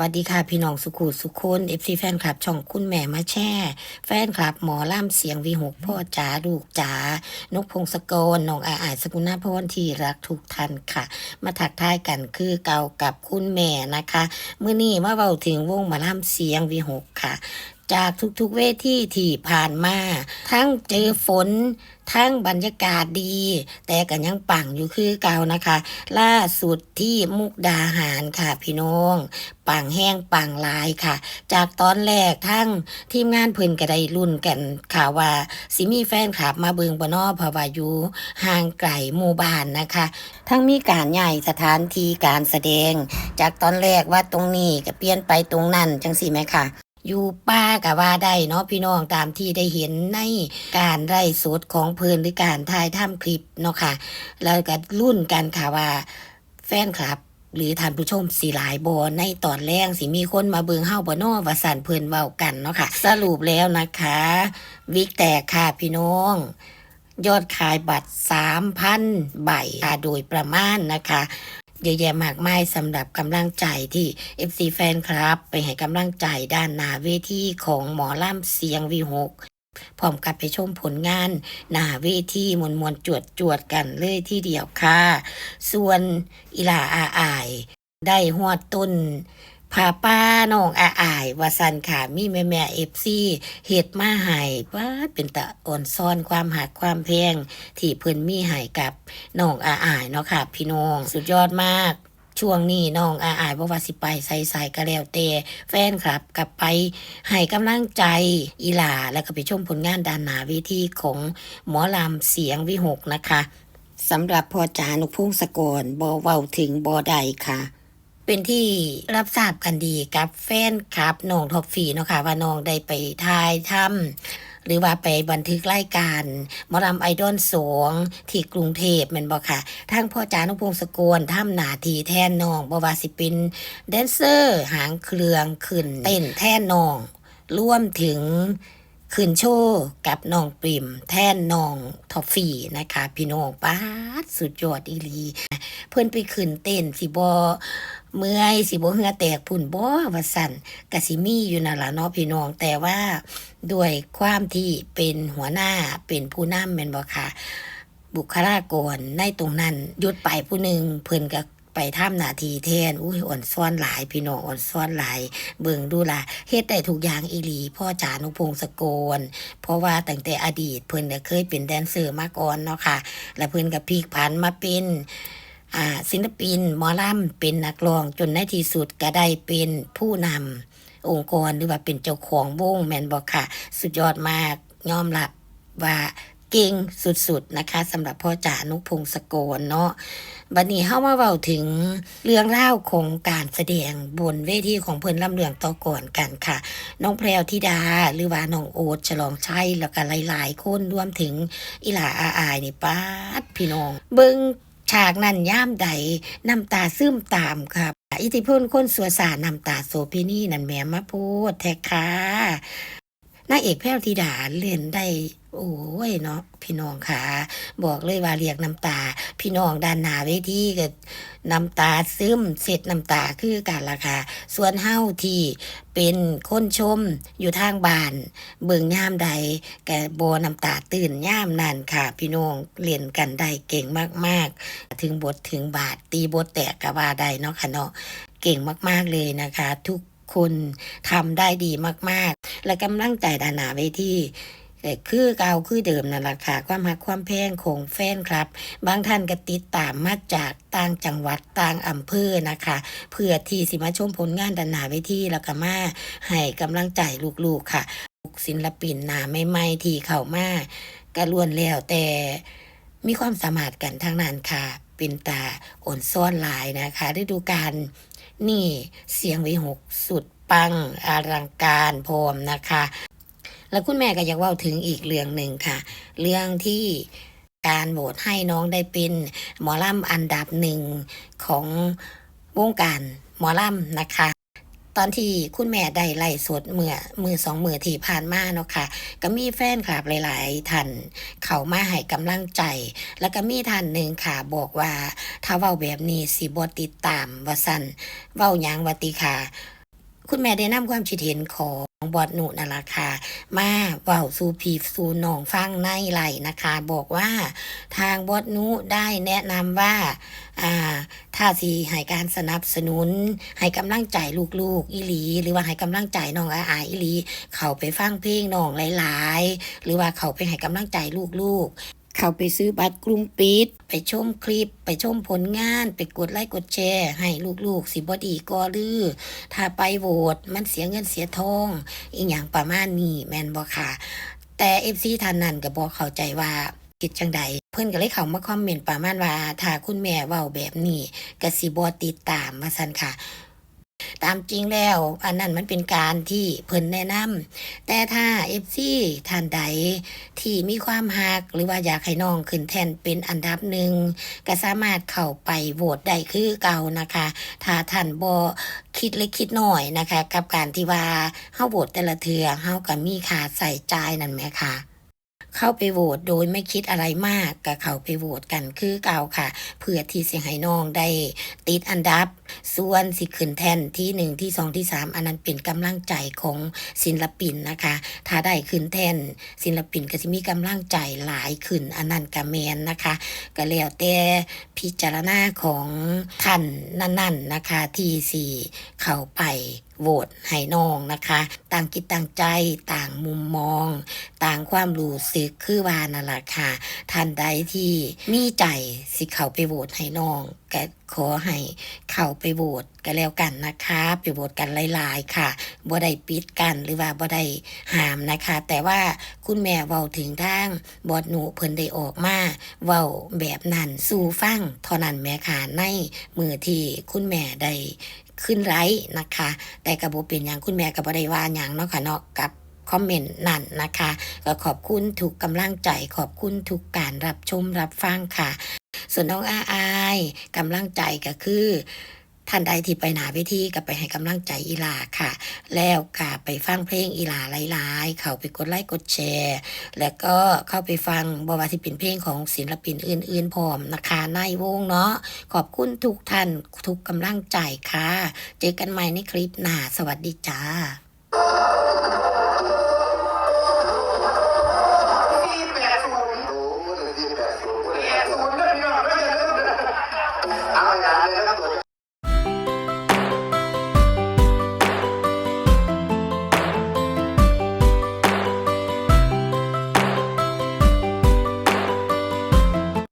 วัสดีค่ะพี่น้องสุขุสุขคนเอฟซีแฟนคลับ ช่องคุณแม่มาแช่ แฟนคลับ หมอล่ำเสียงวีหกพ่อจ๋าลูกจ๋านกพงศกรน้องอาอาสกุณาพรที่รักทุกท่านค่ะ มาถักทายกันคือเก่ากับคุณแม่นะคะเมื่อนี้มาเบาถึงวงหมอล่ำเสียงวีหกค่ะ จากทุกๆเวทีที่ผ่านมา ทั้งเจอฝน ทั้งบรรยากาศดี แต่กันยังปังอยู่คือเก่านะคะ ล่าสุดที่มุกดาหารค่ะพี่น้อง ปังแห้งปังลายค่ะ จากตอนแรกทั้งทีมงานเพิ่นก็ได้รุ่นกันข่าวว่าสิมีแฟนคลับมาเบิงบนอพาวายู่ห่างไกลหมู่บ้านนะคะ ทั้งมีการใหญ่สถานที่การแสดง จากตอนแรกว่าตรงนี้ก็เปลี่ยนไปตรงนั้นจังสิไหมค่ะ อยู่ป้ากับว่าได้เนาะพี่น้องตามที่ได้เห็นในการไร่สดของเพลินหรือการถ่ายทำคลิปเนาะค่ะแล้วก็รุ่นกันค่ะว่าแฟนคลับ หรือท่านผู้ชมสีหลายบอในตอนแรกสิมีคนมาเบิงเฮาบ่นอว่าสันเพิ่นเว้ากันเนาะค่ะ สรุปแล้วนะคะ วิกแตกค่ะพี่น้องยอดขายบัตร 3,000 ใบค่ะโดยประมาณนะคะ เยอะแยะมากมายสำหรับกำลังใจที่ FC แฟนครับ ไปให้กำลังใจด้านหน้าเวทีของหมอล่ำเสียงวีหกพร้อมกับไปชมผลงานหน้าเวทีมวลมวลจวดจวดกันเลยที่เดียวค่ะ ส่วนอิลาอาอาย ได้หวดต้น พาป้าน้องอาอายว่าสันค่ะมีแม่แม่เอฟซีเฮ็ดมาให้ว่าเป็นตะอ่อนซ่อนความหักความแพงที่เพิ่นมีให้กับน้องอาอายเนาะค่ะ พี่น้องสุดยอดมากช่วงนี้น้องอาอายบ่ว่าสิไปใส่ใส่ก็แล้วแต่แฟนคลับกลับไปให้กำลังใจอีหลาแล้วก็ไปชมผลงานด้านหนาเวทีของหมอลำเสียงวิหกนะคะสำหรับพอจานุพงศกรบ่เว้าถึงบ่ใดค่ะ เป็นที่รับทราบกันดีกับแฟนคลับน้องท็อปฟีเนาะค่ะว่าน้องได้ไปถ่ายทำหรือว่าไปบันทึกรายการมอลำไอดอลสงที่กรุงเทพแม่นบ่ค่ะทั้งพ่อจานุพงศกรทำหนาทีแทนน้องบ่ว่าสิเป็นแดนเซอร์ หางเครื่องขึ้นเต้นแทนน้องรวมถึงขึ้นโชว์กับน้องปริม แทนน้องทอฟฟี่นะคะ พี่น้องป้าสุดยอดอีลี เพื่อนไปขึ้นเต้นสิบอ เมื่อยสิบเหงือแตกพุ่นบ่ว่าสั่นกะสิมีอยู่นั่นล่ะเนาะพี่น้อง แต่ว่าด้วยความที่เป็นหัวหน้าเป็นผู้นำแม่นบ่ค่ะ บุคลากรในตรงนั้นยุดไปผู้หนึ่งเพิ่นก็ไปทำหน้าทีแทนอุ้ยอ่อนซ้อนหลาย พี่น้องอ่อนซ้อนหลาย เบิ่งดูล่ะเฮ็ดได้ทุกอย่างอีหลี พ่อจานุพงศกรเพราะว่าตั้งแต่อดีตเพิ่นเนี่ยเคยเป็นแดนเซอร์มาก่อนเนาะค่ะ แล้วเพิ่นก็พลิกผันมาเป็น ศิลปินหมอลำเป็นนักร้องจนในที่สุดก็ได้เป็นผู้นำองค์กรหรือว่าเป็นเจ้าของวงแมนบอกค่ะ สุดยอดมากยอมรับว่าเก่งสุดๆนะคะสำหรับพ่อจ๋านุพงศกรเนาะบัดนี้เฮามาเว้าถึงเรื่องเล่าของการแสดงบนเวทีของเพิ่นลำเลืองต่อก่อนกันค่ะ น้องแพรวธิดา หรือว่าน้องโอ๊ตฉลองชัยแล้วก็หลายๆคนรวมถึงอีหลาอาอายนี่ป้าดพี่น้อง เบิ่ง ฉากนั้นย่ามใดน้ำตาซึมตามครับอิทธิพลคนสัวสาน้ำตาโซพินี่นั่นแหม่มาพูดแท้ค่ะ นางเอกแพรวธิดาเล่นได้ โอ้ยเนาะพี่น้องค่ะบอกเลยว่าเรียกน้ำตา พี่น้องด้านหน้าเวทีก็น้ำตาซึมเสร็จน้ำตาคือกันล่ะค่ะส่วนเฮาที่เป็นคนชมอยู่ทางบ้าน เบิ่งย่ามใดแกบน้ำตาตื่นย่ามนั่นค่ะ พี่น้องเล่นกันได้เก่งมากๆ ถึงบทถึงบาทตีบทแตกก็ว่าได้เนาะค่ะเนาะเก่งมากๆเลยนะคะ ทุก คนทำได้ดีมากๆ และกำลังใจดานาเวทีแต่คือเก่าคือเดิมนั่นแหละค่ะความหักความแพงของแฟนครับ บางท่านก็ติดตามมาจากต่างจังหวัดต่างอำเภอนะคะ เพื่อที่สิมาชมผลงานดันหนาเวทีแล้วก็มาให้กำลังใจลูกๆค่ะศิลปินหนาใหม่ๆที่เข้ามาก็ล้วนแล้วแต่มีความสามารถกันทางนั้นค่ะ เป็นตาอ่อนซ่อนหลายนะคะฤดูกาล นี่เสียงวิหกสุดปังอลังการพร้อมนะคะ แล้วคุณแม่ก็อยากว่าถึงอีกเรื่องหนึ่งค่ะ เรื่องที่การโหวตให้น้องได้เป็นหมอลำอันดับหนึ่งของวงการหมอลำนะคะ อนที่คุณแม่ได้ไล่สดเมื่อมือสองมือที่ผ่านมาเนาะค่ะ ก็มีแฟนคลับหลาย ๆท่านเข้ามาให้กำลังใจ แล้วก็มีท่านหนึ่งค่ะบอกว่า ถ้าเว้าแบบนี้สิบ่ติดตามว่าสั่นเว้าหยังว่าติค่ะ คุณแม่ได้นำความคิดเห็นของ บอดหนูนั่นล่ะค่ะ มาเว้าสู่พีสู่น้องฟังในไหลนะคะ บอกว่าทางบอดหนูได้แนะนำว่าอ่าถ้าสิให้การสนับสนุน ให้กำลังใจลูกๆอีหลี หรือว่าให้กำลังใจน้องอาอาอีหลี เขาไปฟังเพลงน้องหลาย ๆ หรือว่าเขาไปให้กำลังใจลูกๆ เขาไปซื้อบัตรกลุ่มปิด ไปชมคลิป ไปชมผลงาน ไปกดไลค์กดแชร์ ให้ลูกๆ สิบดีก็ลือ ถ้าไปโหวตมันเสียเงินเสียทอง อีหยังประมาณนี้แมนบ่ค่ะ แต่เอฟซีท่านนันก็บอกเข้าใจว่าคิดจังใดเพิ่อนก็เลยเข้ามาคอมเมนต์ประมาณว่าถ้าคุณแม่เว้าแบบนี้ก็สิบ่ติดตามว่าซันค่ะ ตามจริงแล้ว อันนั้นมันเป็นการที่เพิ่นแนะนำแต่ถ้า FC ท่านใดที่มีความฮักหรือว่าอยากให้น้องขึ้นแทนเป็นอันดับหนึ่งก็สามารถเข้าไปโหวตได้คือเก่านะคะ ถ้าท่านบ่คิดเล็กคิดน้อยนะคะ กับการที่ว่าเฮาโหวตแต่ละเทือเฮาก็มีค่าใส่จ่ายนั่นแหมค่ะ เข้าไปโหวตโดยไม่คิดอะไรมากก็เขาไปโหวตกันคือเก่าค่ะ เพื่อที่สิให้น้องได้ติดอันดับ ส่วนสิขึ้นแทนที่หนึ่งที่สองที่สามอันนั้นเป็นกำลังใจของศิลปินนะคะ ถ้าได้ขึ้นแทนศิลปินก็จะมีกำลังใจหลายขึ้นอันนั้นก็แมนนะคะ ก็แล้วแต่พิจารณาของท่านนั่นๆนะคะที่สี่เข้าไป โหวตให้น้องนะคะ ต่างคิดต่างใจต่างมุมมอง ต่างความรู้สึกคือว่านั่นแหละค่ะท่านใดที่มีใจสิเขาไปโหวตให้น้องก็ขอให้เข้าไปโหวตก็แล้วกันนะคะ ไปโหวตกันหลายๆค่ะบ่ได้ปิดกันหรือว่าบ่ได้ห้ามนะคะ แต่ว่าคุณแม่เว้าถึงทางบอดหนูเพิ่นได้ออกมาเว้าแบบนั้นสู่ฟังเท่านั้นแม่ค่ะในมือที่คุณแม่ได้ ขึ้นไรนะคะ แต่กระบเป็นอย่างคุณแม่กับบได้ว่าอย่างเนาะค่ะเนาะกับคอมเมนต์นั่นนะคะ ก็ขอบคุณทุกกำลังใจขอบคุณทุกการรับชมรับฟังค่ะ ส่วนน้องอาอายกำลังใจก็คือ ท่านใดที่ไปหนาเวทีก็ไปให้กำลังใจอีลาค่ะ แล้วก็ไปฟังเพลงอีลาหลายๆ เข้าไปกดไลค์กดแชร์ แล้วก็เข้าไปฟังบว่าที่เป็นเพลงของศิลปินอื่นๆพร้อมนะคะในวงเนาะขอบคุณทุกท่านทุกกำลังใจค่ะ เจอกันใหม่ในคลิปหน้าสวัสดีจ้า